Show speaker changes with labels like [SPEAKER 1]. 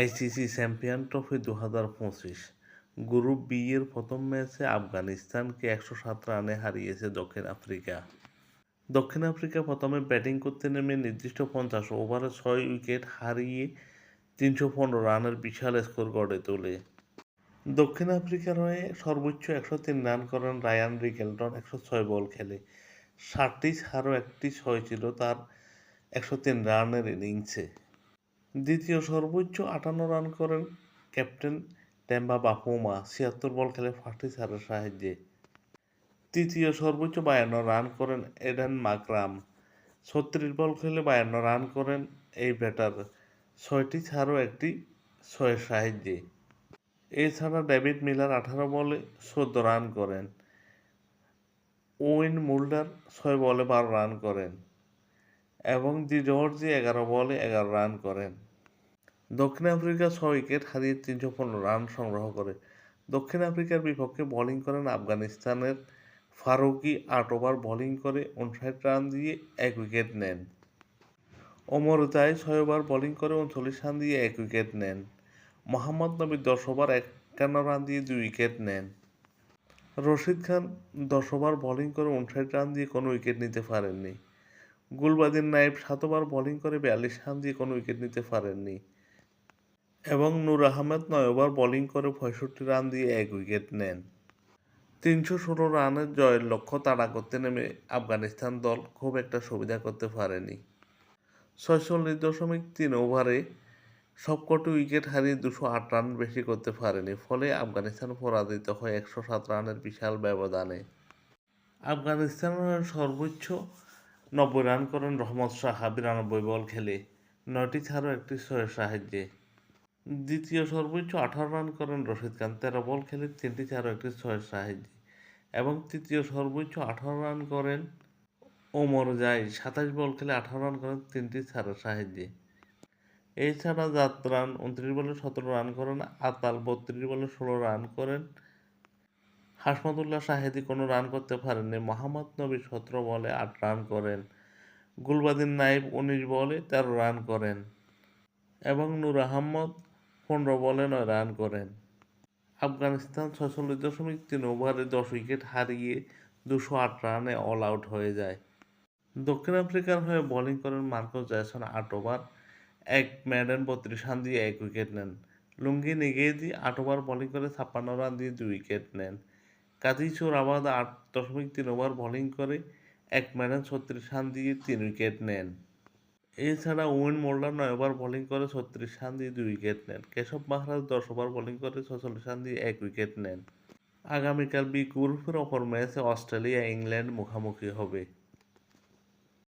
[SPEAKER 1] ICC champion trophy দু হাজার পঁচিশ। গ্রুপ বি এর প্রথম ম্যাচে আফগানিস্তানকে একশো সাত রানে হারিয়েছে দক্ষিণ আফ্রিকা। দক্ষিণ আফ্রিকা প্রথমে ব্যাটিং করতে নেমে নির্দিষ্ট পঞ্চাশ ওভারে ছয় উইকেট হারিয়ে তিনশো পনেরো রানের বিশাল স্কোর গড়ে তোলে। দক্ষিণ আফ্রিকার হয়ে সর্বোচ্চ একশো তিন রান করেন রায়ান রিকেলটন, একশো ছয় বল খেলে। ষাটটি ছাড়ও একটি ছয় ছিল তার একশো তিন রানের ইনিংসে। দ্বিতীয় সর্বোচ্চ আটান্ন রান করেন ক্যাপ্টেন টেম্বা বাপুমা ছিয়াত্তর বল খেলে ফার্টি ছাড়ের সাহায্যে। তৃতীয় সর্বোচ্চ বায়ান্ন রান করেন এডেন মাকরাম, ছত্রিশ বল খেলে বায়ান্ন রান করেন এই ব্যাটার, ছয়টি ছাড়ও একটি ছয়ের সাহায্যে। এছাড়া ডেভিড মিলার আঠারো বলে চোদ্দ রান করেন। ওয়েন মুল্ডার ছয় বলে বারো রান করেন। এবং দি জর্জি এগারো বলে এগারো রান করেন। দক্ষিণ আফ্রিকা ছয় উইকেট হারিয়ে তিনশো পনেরো রান সংগ্রহ করে। দক্ষিণ আফ্রিকার বিপক্ষে বোলিং করেন আফগানিস্তানের ফারুকি, আট ওভার বোলিং করে উনষাট রান দিয়ে এক উইকেট নেন। ওমর জাই ছয় ওভার বোলিং করে উনচল্লিশ রান দিয়ে এক উইকেট নেন। মোহাম্মদ নবী দশ ওভার একান্ন রান দিয়ে দুই উইকেট নেন। রশিদ খান দশ ওভার বোলিং করে উনষাট রান দিয়ে কোনো উইকেট নিতে পারেননি। গুলবাদিন নাইব সাত ওভার বোলিং করে বিয়াল্লিশ রান দিয়ে কোনো উইকেট নিতে পারেননি এবং নূর আহমেদ নয় ওভার বোলিং করে পঁয়ষট্টি রান দিয়ে এক উইকেট নেন। তিনশো ষোলো রানের জয়ের লক্ষ্য তাড়া করতে নেমে আফগানিস্তান দল খুব একটা সুবিধা করতে পারেনি। ছয়চল্লিশ দশমিক তিন ওভারে সবকটি উইকেট হারিয়ে দুশো আট রান বেশি করতে পারেনি, ফলে আফগানিস্তান পরাজিত হয় একশো সাত রানের বিশাল ব্যবধানে। আফগানিস্তানের সর্বোচ্চ নব্বই রান করেন রহমত শাহা বিরানব্বই বল খেলে। নয়টি ছাড়াও একটি ছয়ের সাহায্যে। দ্বিতীয় সর্বোচ্চ আঠারো রান করেন রশিদ খান, তেরো বল খেলে তিনটি চারও একটি ছয়ের সাহায্যে। এবং তৃতীয় সর্বোচ্চ আঠারো রান করেন ওমর জাই, সাতাশ বল খেলে আঠারো রান করেন, তিনটি ছাড়ের সাহায্যে। এছাড়া যাত্রান উনত্রিশ বলে সতেরো রান করেন, আতাল বত্রিশ বলে ষোলো রান করেন হাসমতুল্লাহ শাহেদি কোনো রান করতে পারেননি। মোহাম্মদ নবী সতেরো বলে আট রান করেন। গুলবাদিন নাইব উনিশ বলে তেরো রান করেন। এবং নূর আহমদ পনেরো বলে নয় রান করেন। আফগানিস্তান ছয়চল্লিশ দশমিক তিন ওভারে দশ উইকেট হারিয়ে দুশো আট রানে অল আউট হয়ে যায়। দক্ষিণ আফ্রিকার হয়ে বোলিং করেন মার্কস জয়সন আট ওভার এক ম্যাডেন বত্রিশ রান দিয়ে এক উইকেট নেন। লুঙ্গি নিগেদি আট ওভার বোলিং করে ছাপ্পান্ন রান দিয়ে দুই উইকেট নেন। কাদিচুর আবাদ আট দশমিক তিন ওভার বোলিং করে এক ম্যানে ছত্রিশ রান দিয়ে তিন উইকেট নেন। এছাড়া ওয়েন মোল্ডার নয় ওভার বোলিং করে ছত্রিশ রান দিয়ে দুই উইকেট নেন। কেশব মাহারাজ দশ ওভার বোলিং করে ছচল্লিশ রান দিয়ে এক উইকেট নেন। আগামীকাল বি গ্রুপের অপর ম্যাচে অস্ট্রেলিয়া ইংল্যান্ড মুখোমুখি হবে।